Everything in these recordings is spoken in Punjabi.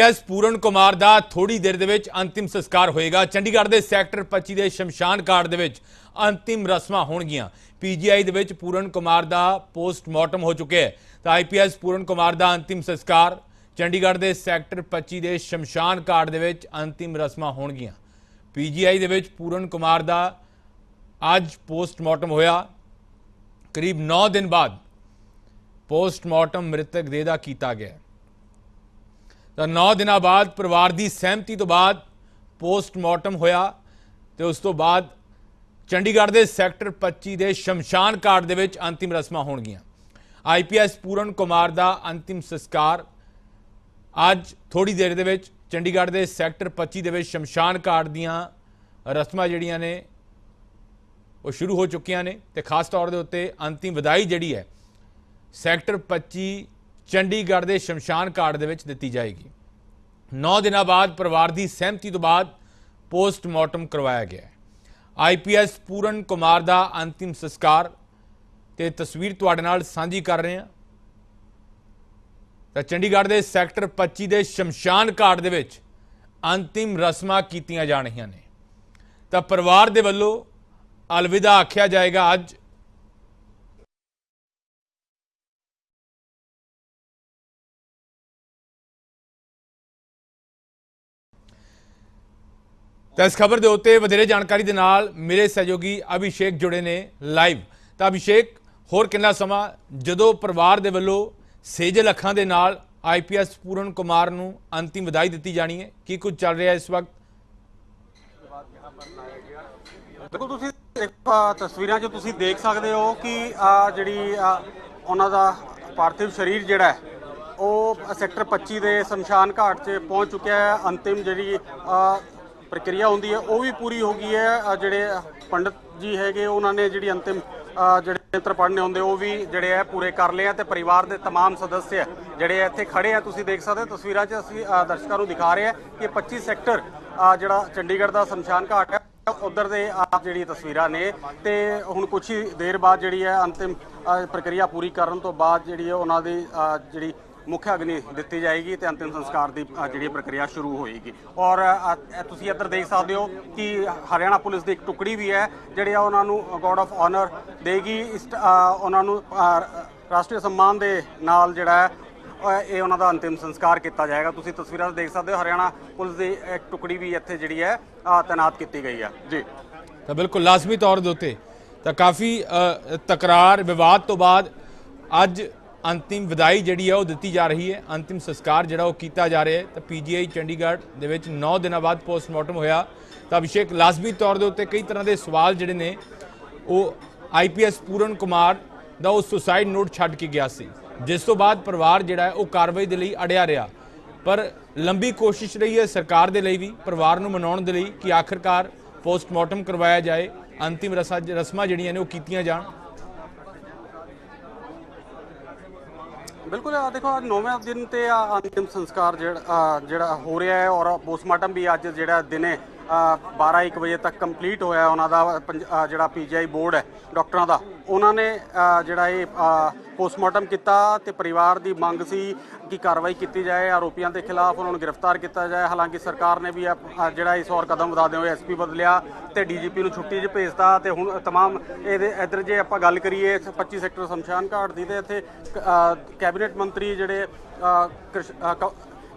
ਐਸ ਪੂਰਨ ਕੁਮਾਰ ਦਾ ਥੋੜੀ ਦੇਰ ਦੇ ਵਿੱਚ ਅੰਤਿਮ ਸੰਸਕਾਰ ਹੋਏਗਾ। ਚੰਡੀਗੜ੍ਹ ਦੇ ਸੈਕਟਰ 25 ਦੇ ਸ਼ਮਸ਼ਾਨ ਘਾਟ ਦੇ ਵਿੱਚ ਅੰਤਿਮ ਰਸਮਾਂ ਹੋਣਗੀਆਂ। ਪੀਜੀਆਈ ਦੇ ਵਿੱਚ ਪੂਰਨ ਕੁਮਾਰ ਦਾ ਪੋਸਟਮਾਰਟਮ ਹੋ ਚੁੱਕਿਆ ਹੈ। ਤਾਂ ਆਈਪੀਐਸ ਪੂਰਨ ਕੁਮਾਰ ਦਾ ਅੰਤਿਮ ਸੰਸਕਾਰ ਚੰਡੀਗੜ੍ਹ ਦੇ ਸੈਕਟਰ 25 ਦੇ ਸ਼ਮਸ਼ਾਨ ਘਾਟ ਦੇ ਵਿੱਚ ਅੰਤਿਮ ਰਸਮਾਂ ਹੋਣਗੀਆਂ। ਪੀਜੀਆਈ ਦੇ ਵਿੱਚ ਪੂਰਨ ਕੁਮਾਰ ਦਾ ਅੱਜ ਪੋਸਟਮਾਰਟਮ ਹੋਇਆ। ਕਰੀਬ 9 ਦਿਨ ਬਾਅਦ ਪੋਸਟਮਾਰਟਮ ਮ੍ਰਿਤਕ ਦੇਹ ਦਾ ਕੀਤਾ ਗਿਆ। ਤਾਂ 9 ਦਿਨਾਂ ਬਾਅਦ ਪਰਿਵਾਰ ਦੀ ਸਹਿਮਤੀ ਤੋਂ ਬਾਅਦ ਪੋਸਟਮਾਰਟਮ ਹੋਇਆ ਤੇ ਉਸ ਤੋਂ ਬਾਅਦ ਚੰਡੀਗੜ੍ਹ ਦੇ ਸੈਕਟਰ 25 ਦੇ ਸ਼ਮਸ਼ਾਨ ਘਾਟ ਦੇ ਵਿੱਚ ਅੰਤਿਮ ਰਸਮਾਂ ਹੋਣਗੀਆਂ। ਆਈਪੀਐਸ ਪੂਰਨ ਕੁਮਾਰ ਦਾ ਅੰਤਿਮ ਸੰਸਕਾਰ ਅੱਜ ਥੋੜੀ ਦੇਰ ਦੇ ਵਿੱਚ ਚੰਡੀਗੜ੍ਹ ਦੇ ਸੈਕਟਰ 25 ਦੇ ਵਿੱਚ ਸ਼ਮਸ਼ਾਨ ਘਾਟ ਦੀਆਂ ਰਸਮਾਂ ਜਿਹੜੀਆਂ ਨੇ, ਉਹ ਸ਼ੁਰੂ ਹੋ ਚੁੱਕੀਆਂ ਨੇ ਤੇ ਖਾਸ ਤੌਰ ਦੇ ਉੱਤੇ ਅੰਤਿਮ ਵਿਦਾਈ ਜਿਹੜੀ ਹੈ, ਸੈਕਟਰ 25 ਚੰਡੀਗੜ੍ਹ ਦੇ ਸ਼ਮਸ਼ਾਨ ਘਾਟ ਦੇ ਵਿੱਚ ਦਿੱਤੀ ਜਾਏਗੀ। 9 ਦਿਨਾਂ ਬਾਅਦ ਪਰਿਵਾਰ ਦੀ ਸਹਿਮਤੀ ਤੋਂ ਬਾਅਦ ਪੋਸਟਮਾਰਟਮ ਕਰਵਾਇਆ ਗਿਆ ਹੈ। ਆਈਪੀਐਸ ਪੂਰਨ ਕੁਮਾਰ ਦਾ ਅੰਤਿਮ ਸੰਸਕਾਰ ਤੇ ਤਸਵੀਰ ਤੁਹਾਡੇ ਨਾਲ ਸਾਂਝੀ ਕਰ ਰਹੇ ਹਾਂ। ਤਾਂ ਚੰਡੀਗੜ੍ਹ ਦੇ ਸੈਕਟਰ 25 ਦੇ ਸ਼ਮਸ਼ਾਨ ਘਾਟ ਦੇ ਵਿੱਚ ਅੰਤਿਮ ਰਸਮਾਂ ਕੀਤੀਆਂ ਜਾਣੀਆਂ ਨੇ। ਤਾਂ ਪਰਿਵਾਰ ਦੇ ਵੱਲੋਂ ਅਲਵਿਦਾ ਆਖਿਆ ਜਾਏਗਾ ਅੱਜ ਤਾਂ ਇਸ ਖਬਰ ਦੇ ਉੱਤੇ ਵਧੇਰੇ ਜਾਣਕਾਰੀ ਦੇ ਨਾਲ ਮੇਰੇ ਸਹਿਯੋਗੀ ਅਭਿਸ਼ੇਕ ਜੁੜੇ ਨੇ ਲਾਈਵ। ਤਾਂ ਅਭਿਸ਼ੇਕ, ਹੋਰ ਕਿੰਨਾ ਸਮਾਂ? ਜਦੋਂ ਪਰਿਵਾਰ ਦੇ ਵੱਲੋਂ ਸੇਜਲ ਅੱਖਾਂ ਦੇ ਨਾਲ ਆਈਪੀਐਸ ਪੂਰਨ ਕੁਮਾਰ ਨੂੰ ਅੰਤਿਮ ਵਿਦਾਈ ਦਿੱਤੀ ਜਾਣੀ ਹੈ, ਕੀ ਕੁਝ ਚੱਲ ਰਿਹਾ ਇਸ ਵਕਤ? ਦੇਖੋ, ਤੁਸੀਂ ਤਸਵੀਰਾਂ 'ਚ ਤੁਸੀਂ ਦੇਖ ਸਕਦੇ ਹੋ ਕਿ ਜਿਹੜੀ ਉਹਨਾਂ ਦਾ ਪਾਰਥਿਵ ਸਰੀਰ ਜਿਹੜਾ ਹੈ, ਉਹ ਸੈਕਟਰ 25 ਦੇ ਸ਼ਮਸ਼ਾਨ ਘਾਟ 'ਚ ਪਹੁੰਚ ਚੁੱਕਿਆ ਹੈ। ਅੰਤਿਮ ਜਿਹੜੀ ਪ੍ਰਕਿਰਿਆ ਹੁੰਦੀ ਹੈ ਉਹ ਵੀ ਪੂਰੀ ਹੋ ਗਈ ਹੈ ਅ, ਜਿਹੜੇ ਪੰਡਤ ਜੀ ਹੈਗੇ ਉਹਨਾਂ ਨੇ ਜਿਹੜੀ ਅੰਤਿਮ ਅ, ਜਿਹੜੇ ਮੰਤਰ ਪੜ੍ਹਨੇ ਹੁੰਦੇ ਉਹ ਵੀ ਜਿਹੜੇ ਹੈ ਪੂਰੇ ਕਰ ਲਏ ਆ ਤੇ ਪਰਿਵਾਰ ਦੇ तमाम ਸਦੱਸਿਆ ਜਿਹੜੇ ਇੱਥੇ ਖੜੇ ਆ ਤੁਸੀਂ ਦੇਖ ਸਕਦੇ ਹੋ ਤਸਵੀਰਾਂ 'ਚ ਅਸੀਂ ਅ, ਦਰਸ਼ਕਾਂ ਨੂੰ ਦਿਖਾ ਰਹੇ ਹਾਂ ਕਿ 25 ਸੈਕਟਰ ਅ, ਜਿਹੜਾ ਚੰਡੀਗੜ੍ਹ ਦਾ ਸ਼ਮਸ਼ਾਨ ਘਾਟ ਹੈ ਉਧਰ ਦੇ ਆ ਜਿਹੜੀ ਤਸਵੀਰਾਂ ਨੇ ਤੇ ਹੁਣ ਕੁਝ ਹੀ ਦੇਰ ਬਾਅਦ ਜਿਹੜੀ ਹੈ ਅੰਤਿਮ ਅ, ਪ੍ਰਕਿਰਿਆ ਪੂਰੀ ਕਰਨ ਤੋਂ ਬਾਅਦ ਜਿਹੜੀ ਹੈ ਉਹਨਾਂ ਦੀ ਅ, ਜਿਹੜੀ ਮੁੱਖ ਅਗਨੀ ਦਿੱਤੀ ਜਾਏਗੀ ਤੇ ਅੰਤਿਮ ਸੰਸਕਾਰ ਦੀ ਜਿਹੜੀ ਪ੍ਰਕਿਰਿਆ ਸ਼ੁਰੂ ਹੋਏਗੀ। ਔਰ ਤੁਸੀਂ ਇੱਧਰ ਦੇਖ ਸਕਦੇ ਹੋ ਕਿ ਹਰਿਆਣਾ ਪੁਲਿਸ ਦੀ ਇੱਕ ਟੁਕੜੀ ਵੀ ਹੈ, ਜਿਹੜੀ ਆ ਉਹਨਾਂ ਨੂੰ ਗਾਰਡ ਆਫ ਆਨਰ ਦੇਗੀ। ਇਸ ਉਹਨਾਂ ਨੂੰ ਰਾਸ਼ਟਰੀ ਸਨਮਾਨ ਦੇ ਨਾਲ ਜਿਹੜਾ ਹੈ ਇਹ ਉਹਨਾਂ ਦਾ ਅੰਤਿਮ ਸੰਸਕਾਰ ਕੀਤਾ ਜਾਏਗਾ। ਤੁਸੀਂ ਤਸਵੀਰਾਂ 'ਚ ਦੇਖ ਸਕਦੇ ਹੋ, ਹਰਿਆਣਾ ਪੁਲਿਸ ਦੀ ਇੱਕ ਟੁਕੜੀ ਵੀ ਇੱਥੇ ਜਿਹੜੀ ਹੈ ਤਾਇਨਾਤ ਕੀਤੀ ਗਈ ਹੈ। ਜੀ। ਤਾਂ ਬਿਲਕੁਲ ਲਾਜ਼ਮੀ ਤੌਰ ਦੇ ਉੱਤੇ ਤਾਂ ਕਾਫੀ ਤਕਰਾਰ, ਵਿਵਾਦ ਤੋਂ ਬਾਅਦ ਅੱਜ ਅੰਤਿਮ ਵਿਦਾਈ ਜਿਹੜੀ ਹੈ ਉਹ ਦਿੱਤੀ ਜਾ ਰਹੀ ਹੈ। ਅੰਤਿਮ ਸੰਸਕਾਰ ਜਿਹੜਾ ਉਹ ਕੀਤਾ ਜਾ ਰਿਹਾ ਹੈ। ਤਾਂ ਪੀਜੀਆਈ ਚੰਡੀਗੜ੍ਹ ਦੇ ਵਿੱਚ 9 ਦਿਨਾਂ ਬਾਅਦ ਪੋਸਟਮਾਰਟਮ ਹੋਇਆ। ਤਾਂ ਅਭਿਸ਼ੇਕ, ਲਾਜ਼ਮੀ ਤੌਰ ਦੇ ਉੱਤੇ ਕਈ ਤਰ੍ਹਾਂ ਦੇ ਸਵਾਲ ਜਿਹੜੇ ਨੇ, ਉਹ ਆਈਪੀਐਸ ਪੂਰਨ ਕੁਮਾਰ ਦਾ ਉਹ ਸੁਸਾਈਡ ਨੋਟ ਛੱਡ ਕੇ ਗਿਆ ਸੀ। ਜਿਸ ਤੋਂ ਬਾਅਦ ਪਰਿਵਾਰ ਜਿਹੜਾ ਹੈ, ਉਹ ਕਾਰਵਾਈ ਦੇ ਲਈ ਅੜਿਆ ਰਿਹਾ। ਪਰ ਲੰਬੀ ਕੋਸ਼ਿਸ਼ ਰਹੀ ਹੈ ਸਰਕਾਰ ਦੇ ਲਈ ਵੀ, ਪਰਿਵਾਰ ਨੂੰ ਮਨਾਉਣ ਦੇ ਲਈ ਕਿ ਆਖਰਕਾਰ ਪੋਸਟਮਾਰਟਮ ਕਰਵਾਇਆ ਜਾਏ, ਅੰਤਿਮ ਰਸਾ ਰਸਮਾਂ ਜਿਹੜੀਆਂ ਨੇ ਉਹ ਕੀਤੀਆਂ ਜਾਣ। ਬਿਲਕੁਲ ਆ ਦੇਖੋ ਅੱਜ ਨੌਵੇਂ ਦਿਨ ਤੇ ਆ ਅੰਤਿਮ ਸੰਸਕਾਰ ਜਿਹੜਾ ਜਿਹੜਾ ਹੋ ਰਿਹਾ ਹੈ ਔਰ ਪੋਸਟਮਾਰਟਮ ਵੀ ਅੱਜ ਜਿਹੜਾ ਦਿਨੇ 12-1 ਵਜੇ ਤੱਕ ਕੰਪਲੀਟ ਹੋਇਆ ਉਹਨਾਂ ਦਾ ਪੰਜ- ਆ, ਜਿਹੜਾ ਪੀਜੀਆਈ ਬੋਰਡ ਹੈ ਡਾਕਟਰਾਂ ਦਾ। ਉਹਨਾਂ ਨੇ ਜਿਹੜਾ ਇਹ ਪੋਸਟਮਾਰਟਮ ਕੀਤਾ ਤੇ ਪਰਿਵਾਰ ਦੀ ਮੰਗ ਸੀ ਕਿ ਕਾਰਵਾਈ ਕੀਤੀ ਜਾਏ। ਆਰੋਪੀਆਂ ਦੇ ਖਿਲਾਫ ਉਹਨਾਂ ਨੂੰ ਗ੍ਰਿਫਤਾਰ ਕੀਤਾ ਜਾਏ। ਹਾਲਾਂਕਿ ਸਰਕਾਰ ਨੇ ਵੀ ਜਿਹੜਾ ਇਸ ਹੋਰ ਕਦਮ ਵਧਾਦੇ ਹੋਏ ਐਸਪੀ ਬਦਲਿਆ ਤੇ ਡੀਜੀਪੀ ਨੂੰ ਛੁੱਟੀ 'ਚ ਭੇਜਤਾ ਤੇ ਹੁਣ ਤਮਾਮ ਇਹਦੇ ਇਧਰ ਜੇ ਆਪਾਂ ਗੱਲ ਕਰੀਏ 25 ਸੈਕਟਰ ਸ਼ਮਸ਼ਾਨ ਘਾਟ ਦੀ ਤੇ ਇੱਥੇ ਅ, ਕੈਬਨਿਟ ਮੰਤਰੀ ਜਿਹੜੇ ਕ੍ਰਿਸ਼- ਕ-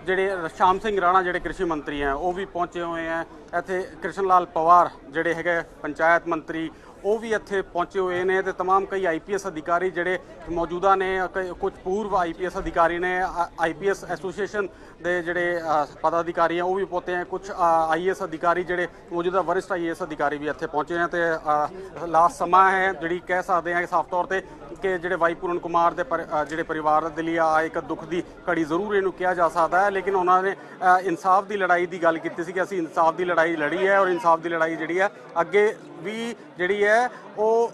ਜਿਹੜੇ ਸ਼ਾਮ ਸਿੰਘ ਰਾਣਾ ਜਿਹੜੇ ਕ੍ਰਿਸ਼ੀ ਮੰਤਰੀ ਹੈ ਉਹ ਵੀ ਪਹੁੰਚੇ ਹੋਏ ਹੈ। ਇੱਥੇ ਕ੍ਰਿਸ਼ਨ ਲਾਲ ਪਵਾਰ ਜਿਹੜੇ ਹੈਗੇ ਪੰਚਾਇਤ ਮੰਤਰੀ ਉਹ ਵੀ ਇੱਥੇ ਪਹੁੰਚੇ ਹੋਏ ਨੇ ਤੇ तमाम ਕਈ ਆਈਪੀਐਸ ਅਧਿਕਾਰੀ ਜਿਹੜੇ ਮੌਜੂਦਾ ਨੇ ਕਈ- ਕੁਝ ਪੂਰਵ ਆਈਪੀਐਸ ਅਧਿਕਾਰੀ ਨੇ ਆਈਪੀਐਸ ਐਸੋਸੀਏਸ਼ਨ ਦੇ ਜਿਹੜੇ ਅ, ਪਦਾਧਿਕਾਰੀ ਆ ਉਹ ਵੀ ਪਹੁੰਚੇ ਹੈ ਕੁਝ ਆਈਐਸ ਅਧਿਕਾਰੀ ਜਿਹੜੇ ਮੌਜੂਦਾ ਵਰਿਸ਼ਠ ਆਈਐਸ ਅਧਿਕਾਰੀ ਵੀ ਇੱਥੇ ਪਹੁੰਚੇ ਨੇ ਤੇ ਲਾਸਟ ਸਮਾਂ ਹੈ ਜਿਹੜੀ ਕਹਿ ਸਕਦੇ ਹਾਂ ਸਾਫ਼ ਤੌਰ ਤੇ ਕਿ ਜਿਹੜੇ ਵਾਈ ਪੂਰਨ ਕੁਮਾਰ ਦੇ ਪਰ- ਅ, ਜਿਹੜੇ ਪਰਿਵਾਰ ਦੇ ਲਈ ਆ ਇੱਕ ਦੁੱਖ ਦੀ ਘੜੀ ਜ਼ਰੂਰ ਇਹਨੂੰ ਕਿਹਾ ਜਾ ਸਕਦਾ ਹੈ ਲੇਕਿਨ ਉਹਨਾਂ ਨੇ ਅ, ਇਨਸਾਫ ਦੀ ਲੜਾਈ ਦੀ ਗੱਲ ਕੀਤੀ ਸੀ ਕਿ ਅਸੀਂ ਇਨਸਾਫ ਦੀ ਲੜਾਈ ਲੜੀ ਹੈ ਔਰ ਇਨਸਾਫ ਦੀ ਲੜਾਈ ਜਿਹੜੀ ਹੈ ਅੱਗੇ ਵੀ ਜਿਹੜੀ ਹੈ ਉਹ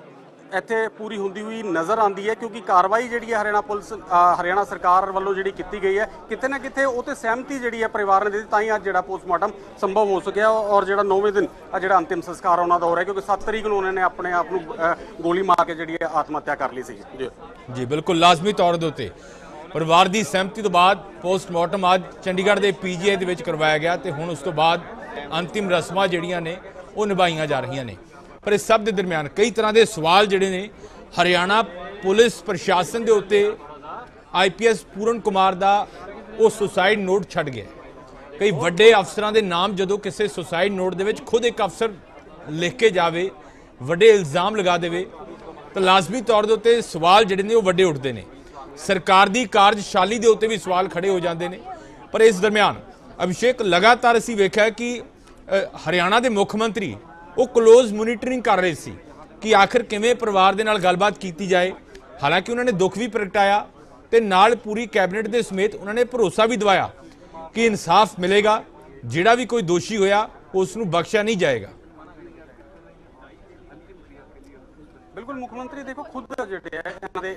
ਇੱਥੇ ਪੂਰੀ ਹੁੰਦੀ ਹੋਈ ਨਜ਼ਰ ਆਉਂਦੀ ਹੈ, ਕਿਉਂਕਿ ਕਾਰਵਾਈ ਜਿਹੜੀ ਹੈ ਹਰਿਆਣਾ ਪੁਲਿਸ ਹਰਿਆਣਾ ਸਰਕਾਰ ਵੱਲੋਂ ਜਿਹੜੀ ਕੀਤੀ ਗਈ ਹੈ, ਕਿਤੇ ਨਾ ਕਿਤੇ ਉਹ ਤੇ ਸਹਿਮਤੀ ਜਿਹੜੀ ਹੈ ਪਰਿਵਾਰ ਨੇ ਦਿੱਤੀ, ਤਾਂ ਹੀ ਅੱਜ ਜਿਹੜਾ ਪੋਸਟਮਾਰਟਮ ਸੰਭਵ ਹੋ ਸਕਿਆ ਔਰ ਜਿਹੜਾ 9ਵੇਂ ਦਿਨ ਆ ਜਿਹੜਾ ਅੰਤਿਮ ਸੰਸਕਾਰ ਉਹਨਾਂ ਦਾ ਹੋ ਰਿਹਾ, ਕਿਉਂਕਿ 7 ਤਰੀਕ ਨੂੰ ਉਹਨਾਂ ਨੇ ਆਪਣੇ ਆਪ ਨੂੰ ਗੋਲੀ ਮਾਰ ਕੇ ਜਿਹੜੀ ਹੈ ਆਤਮ ਹੱਤਿਆ ਕਰ ਲਈ ਸੀ। ਜੀ। ਜੀ, ਬਿਲਕੁਲ ਲਾਜ਼ਮੀ ਤੌਰ ਦੇ ਉੱਤੇ। ਪਰਿਵਾਰ ਦੀ ਸਹਿਮਤੀ ਤੋਂ ਬਾਅਦ ਪੋਸਟਮਾਰਟਮ ਅੱਜ ਚੰਡੀਗੜ੍ਹ ਦੇ ਪੀਜੀਆਈ ਦੇ ਵਿੱਚ ਕਰਵਾਇਆ ਗਿਆ ਤੇ ਹੁਣ ਉਸ ਤੋਂ ਬਾਅਦ ਅੰਤਿਮ ਰਸਮਾਂ ਜਿਹੜੀਆਂ ਨੇ ਉਹ ਨਿਭਾਈਆਂ ਜਾ ਰਹੀਆਂ ਨੇ। ਪਰ ਇਸ ਸਭ ਦੇ ਦਰਮਿਆਨ ਕਈ ਤਰ੍ਹਾਂ ਦੇ ਸਵਾਲ ਜਿਹੜੇ ਨੇ, ਹਰਿਆਣਾ ਪੁਲਿਸ ਪ੍ਰਸ਼ਾਸਨ ਦੇ ਉੱਤੇ ਆਈਪੀਐਸ ਪੂਰਨ ਕੁਮਾਰ ਦਾ ਉਹ ਸੁਸਾਈਡ ਨੋਟ ਛੱਡ ਗਿਆ। ਕਈ ਵੱਡੇ ਅਫਸਰਾਂ ਦੇ ਨਾਮ ਜਦੋਂ ਕਿਸੇ ਸੁਸਾਈਡ ਨੋਟ ਦੇ ਵਿੱਚ ਖੁਦ ਇੱਕ ਅਫਸਰ ਲਿਖ ਕੇ ਜਾਵੇ, ਵੱਡੇ ਇਲਜ਼ਾਮ ਲਗਾ ਦੇਵੇ, ਤਾਂ ਲਾਜ਼ਮੀ ਤੌਰ ਦੇ ਉੱਤੇ ਸਵਾਲ ਜਿਹੜੇ ਨੇ ਉਹ ਵੱਡੇ ਉੱਠਦੇ ਨੇ। ਸਰਕਾਰ ਦੀ ਕਾਰਜਸ਼ਾਲੀ ਦੇ ਉੱਤੇ ਵੀ ਸਵਾਲ ਖੜੇ ਹੋ ਜਾਂਦੇ ਨੇ। ਪਰ ਇਸ ਦਰਮਿਆਨ ਅਭਿਸ਼ੇਕ ਲਗਾਤਾਰ ਅਸੀਂ ਵੇਖਿਆ ਕਿ ਹਰਿਆਣਾ ਦੇ ਮੁੱਖ ਮੰਤਰੀ ਉਹ ਕਲੋਜ਼ ਮੋਨੀਟਰਿੰਗ ਕਰ ਰਹੇ ਸੀ ਕਿ ਆਖਿਰ ਕਿਵੇਂ ਪਰਿਵਾਰ ਦੇ ਨਾਲ ਗੱਲਬਾਤ ਕੀਤੀ ਜਾਏ। ਹਾਲਾਂਕਿ ਉਹਨਾਂ ਨੇ ਦੁੱਖ ਵੀ ਪ੍ਰਗਟਾਇਆ ਤੇ ਨਾਲ ਪੂਰੀ ਕੈਬਨਿਟ ਦੇ ਸਮੇਤ ਉਹਨਾਂ ਨੇ ਭਰੋਸਾ ਵੀ ਦਿਵਾਇਆ ਕਿ ਇਨਸਾਫ ਮਿਲੇਗਾ, ਜਿਹੜਾ ਵੀ ਕੋਈ ਦੋਸ਼ੀ ਹੋਇਆ, ਉਸ ਨੂੰ ਬਖਸ਼ਿਆ ਨਹੀਂ ਜਾਏਗਾ। ਬਿਲਕੁਲ ਮੁੱਖ ਮੰਤਰੀ ਦੇਖੋ ਖੁਦ ਜਿਹੜੇ ਹੈ ਇਹਨਾਂ ਦੇ